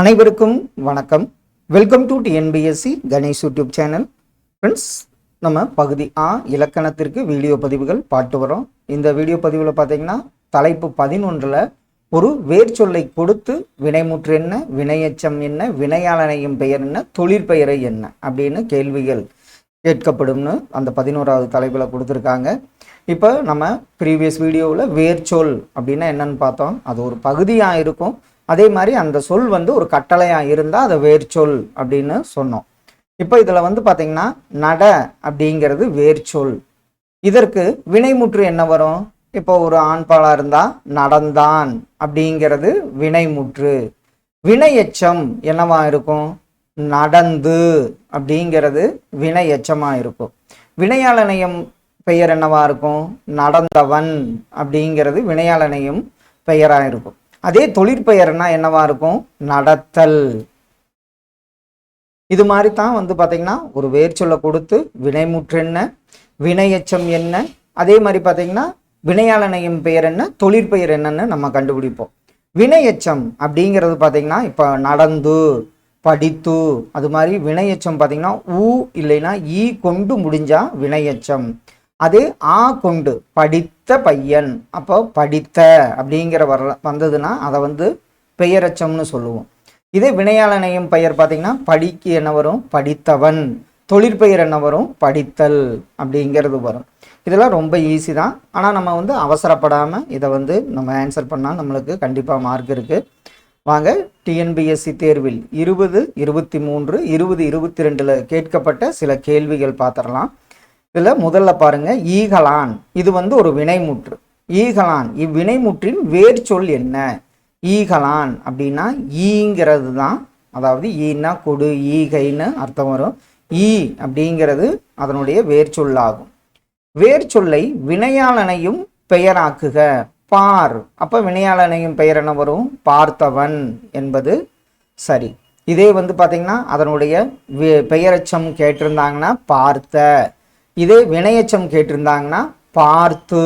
அனைவருக்கும் வணக்கம். Welcome to TNPSC Ganesh YouTube channel friends நம்ம பகுதி ஆ இலக்கணத்திற்கு வீடியோ பதிவுகள் பாட்டு வரோம். இந்த வீடியோ பதிவில் பார்த்தீங்கன்னா தலைப்பு பதினொன்றில் ஒரு வேர்ச்சொல்லை கொடுத்து வினைமுற்று என்ன வினையச்சம் என்ன வினையாளனையும் பெயர் என்ன தொழிற்பெயரை என்ன அப்படின்னு கேள்விகள் கேட்கப்படும்னு அந்த பதினோராவது தலைப்பில் கொடுத்துருக்காங்க. இப்போ நம்ம ப்ரீவியஸ் வீடியோவில் வேர்ச்சொல் அப்படின்னா என்னன்னு பார்த்தோம். அது ஒரு பகுதியாக இருக்கும். அதே மாதிரி அந்த சொல் வந்து ஒரு கட்டளையாக இருந்தால் அதை வேர்ச்சொல் அப்படின்னு சொன்னோம். இப்போ இதில் வந்து பார்த்தீங்கன்னா நட அப்படிங்கிறது வேர்ச்சொல் இதற்கு வினைமுற்று என்ன வரும்? இப்போ ஒரு ஆண்பாலாக இருந்தால் நடந்தான் அப்படிங்கிறது வினைமுற்று. வினையச்சம் என்னவா இருக்கும்? நடந்து அப்படிங்கிறது வினை எச்சமாக இருக்கும். வினையாளனையும் பெயர் என்னவா இருக்கும்? நடந்தவன் அப்படிங்கிறது வினையாளனையும் பெயராக இருக்கும். அதே தொழிற்பெயர்னா என்னவா இருக்கும்? நடத்தல். இது மாதிரி தான் வந்து பார்த்தீங்கன்னா ஒரு வேர்ச்சொல்லை கொடுத்து வினைமுற்று என்ன வினையச்சம் என்ன அதே மாதிரி பார்த்தீங்கன்னா வினையாளனையும் பெயர் என்ன தொழிற்பெயர் என்னன்னு நம்ம கண்டுபிடிப்போம். வினையச்சம் அப்படிங்கிறது பார்த்தீங்கன்னா இப்போ நடந்து படித்து அது மாதிரி வினையச்சம் பார்த்தீங்கன்னா ஊ இல்லைன்னா ஈ கொண்டு முடிஞ்சா வினையச்சம் அதே ஆ கொண்டு படித்து பையன். அப்போ படித்த அப்படிங்கிற வர வந்ததுன்னா அதை வந்து பெயரச்சம்னு சொல்லுவோம். இதே வினையாளனையும் பெயர் பார்த்தீங்கன்னா படிக்கு என்ன வரும்? படித்தவன். தொழிற்பெயர் என்ன வரும்? படித்தல் அப்படிங்கிறது வரும். இதெல்லாம் ரொம்ப ஈஸி தான். ஆனால் நம்ம வந்து அவசரப்படாமல் இதை வந்து நம்ம ஆன்சர் பண்ணால் நம்மளுக்கு கண்டிப்பாக மார்க் இருக்குது வாங்க டிஎன்பிஎஸ்சி தேர்வில் இருபது இருபத்தி மூன்று இருபது இருபத்தி ரெண்டில் கேட்கப்பட்ட சில கேள்விகள் பார்த்துடலாம். இதில் முதல்ல பாருங்கள் ஈகலான். இது வந்து ஒரு வினைமுற்று. ஈகலான். இவ்வினைமுற்றின் வேர்ச்சொல் என்ன? ஈகலான் அப்படின்னா ஈங்கிறது தான் அதாவது ஈன்னா கொடு ஈகைன்னு அர்த்தம் வரும். ஈ அப்படிங்கிறது அதனுடைய வேர்ச்சொல்லாகும் வேர்ச்சொல்லை வினையாளனையும் பெயராக்குக. பார். அப்போ வினையாளனையும் பெயர் என்ன வரும்? பார்த்தவன் என்பது சரி. இதே வந்து பார்த்தீங்கன்னா அதனுடைய பெயரச்சம் கேட்டிருந்தாங்கன்னா பார்த்த. இதே வினையச்சம் கேட்டிருந்தாங்கன்னா பார்த்து.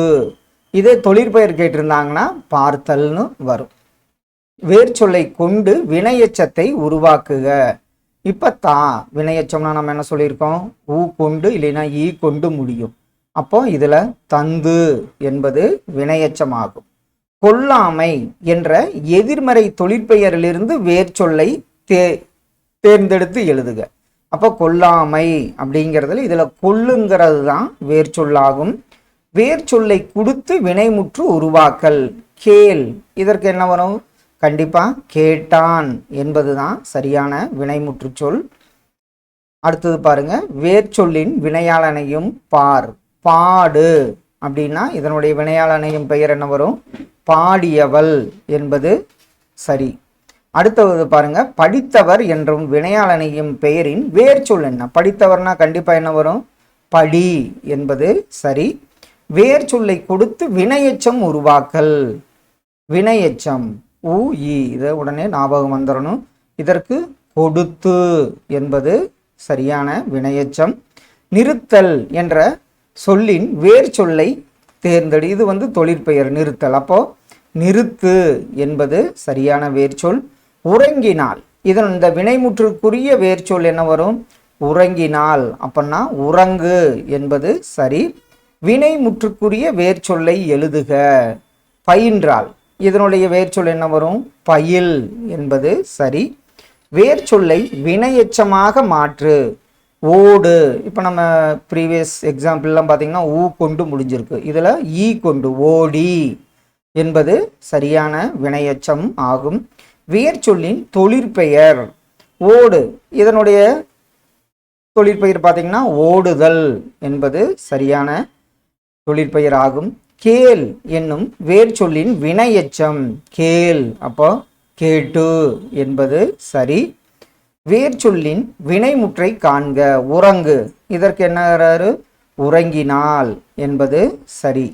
இதே தொழிற்பெயர் கேட்டிருந்தாங்கன்னா பார்த்தல்னு வரும். வேர்ச்சொல்லை கொண்டு வினையச்சத்தை உருவாக்குக. இப்போ தா வினையச்சம்னா நம்ம என்ன சொல்லியிருக்கோம்? ஊ கொண்டு இல்லைன்னா ஈ கொண்டு முடியும். அப்போ இதில் தந்து என்பது வினையச்சமாகும். கொல்லாமை என்ற எதிர்மறை தொழிற்பெயரிலிருந்து வேர்ச்சொல்லை தே தேர்ந்தெடுத்து எழுதுக. அப்போ கொல்லாமை அப்படிங்கிறதுல இதில் கொல்லுங்கிறது தான் வேர்ச்சொல்லாகும். வேர்ச்சொல்லை கொடுத்து வினைமுற்று உருவாக்கல் கேள். இதற்கு என்ன வரும்? கண்டிப்பாக கேட்டான் என்பது தான் சரியான வினைமுற்று சொல். அடுத்தது பாருங்க வேர்ச்சொல்லின் வினையாளனையும் பார் பாடு. அப்படின்னா இதனுடைய வினையாளனையும் பெயர் என்ன வரும்? பாடியவள் என்பது சரி. அடுத்தது பாருங்க படித்தவர் என்றும் வினையாளனையும் பெயரின் வேர்ச்சொல் என்ன? படித்தவர்னா கண்டிப்பா என்ன வரும்? படி என்பது சரி. வேர்ச்சொல்லை கொடுத்து வினையச்சம் உருவாக்கல். வினையச்சம் ஊஇ இ இதை உடனே ஞாபகம் வந்துடணும் இதற்கு கொடுத்து என்பது சரியான வினையச்சம். நிறுத்தல் என்ற சொல்லின் வேர் சொல்லை தேர்ந்தெடு. இது வந்து தொழிற்பெயர் நிறுத்தல். அப்போ நிறுத்து என்பது சரியான வேர்ச்சொல் உறங்கினால். இதன் இந்த வினைமுற்றுக்குரிய வேர்ச்சொல் என்ன வரும்? உறங்கினால். அப்படின்னா உறங்கு என்பது சரி. வினைமுற்றுக்குரிய வேர்ச்சொல்லை எழுதுக. பயின்றால். இதனுடைய வேர்ச்சொல் என்ன வரும்? பயில் என்பது சரி. வேர்ச்சொல்லை வினையச்சமாக மாற்று. ஓடு. இப்போ நம்ம ப்ரீவியஸ் எக்ஸாம்பிள்லாம் பார்த்தீங்கன்னா ஊ கொண்டு முடிஞ்சிருக்கு. இதில் ஈ கொண்டு ஓடி என்பது சரியான வினையச்சம் ஆகும். வேர்ச்சொல்லின் தொழிற்பெயர். ஓடு. இதனுடைய தொழிற்பெயர் பார்த்தீங்கன்னா ஓடுதல் என்பது சரியான தொழிற்பெயர் ஆகும் கேள் என்னும் வேர்ச்சொல்லின் வினையச்சம். கேள் அப்போ கேட்டு என்பது சரி. வேர்ச்சொல்லின் வினைமுற்றை காண்க. உறங்கு. இதற்கு என்ன உறங்கினால் என்பது சரி.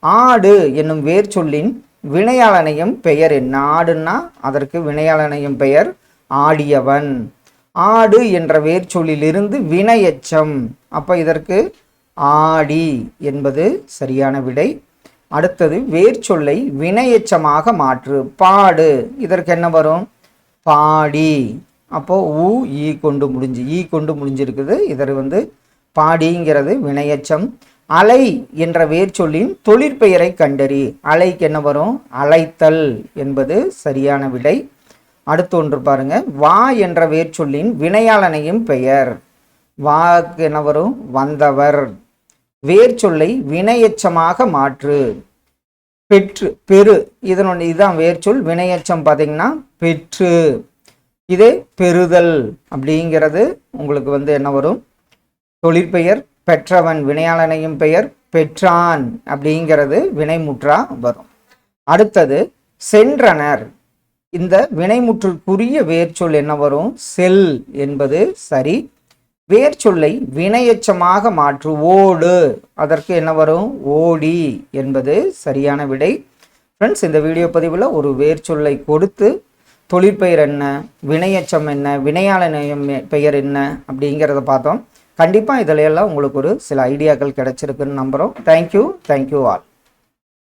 ஆடு என்னும் வேர்ச்சொல்லின் வினையாளனையும் பெயர் என்ன ஆடுன்னா அதற்கு வினையாளனையும் பெயர் ஆடியவன். ஆடு என்ற வேர்ச்சொல்லிலிருந்து வினையச்சம். அப்போ இதற்கு ஆடி என்பது சரியான விடை. அடுத்தது வேர்ச்சொல்லை வினையச்சமாக மாற்று. பாடு இதற்கு என்ன வரும்? பாடி. அப்போ ஊ ஈ கொண்டு முடிஞ்சு ஈ கொண்டு முடிஞ்சிருக்குது. இதர் வந்து பாடிங்கிறது வினையச்சம். அலை என்ற வேர்ச்சொல்லின் தொழிற்பெயரை கண்டறி. அலைக்கு என்ன வரும்? அலைத்தல் என்பது சரியான விடை. அடுத்து ஒன்று பாருங்க. வா என்ற வேர்ச்சொல்லின் வினையாளனையும் பெயர். வாக்கு என்ன வரும்? வந்தவர். வேர்ச்சொல்லை வினையச்சமாக மாற்று. பெற்று பெரு இதனுடைய இதுதான் வேர்ச்சொல் வினையச்சம் பார்த்தீங்கன்னா பெற்று. இதே பெறுதல் அப்படிங்கிறது உங்களுக்கு வந்து என்ன வரும்? தொழிற்பெயர் பெற்றவன் வினையாளனையும் பெயர் பெற்றான் அப்படிங்கிறது வினைமுற்றா வரும். அடுத்தது சென்றனர். இந்த வினைமுற்றுக்குரிய வேர்ச்சொல் என்ன வரும்? செல் என்பது சரி. வேர்ச்சொல்லை வினையச்சமாக மாற்று ஓடு. அதற்கு என்ன வரும்? ஓடி என்பது சரியான விடை. ஃப்ரெண்ட்ஸ் இந்த வீடியோ பதிவில் ஒரு வேர்ச்சொல்லை கொடுத்து தொழிற்பெயர் என்ன வினையச்சம் என்ன வினையாளனையும் பெயர் என்ன அப்படிங்கிறத பார்த்தோம். கண்டிப்பாக இதில் எல்லாம் உங்களுக்கு ஒரு சில ஐடியாக்கள் கிடைச்சிருக்குன்னு நம்புகிறோம் தேங்க்யூ தேங்க்யூ ஆல்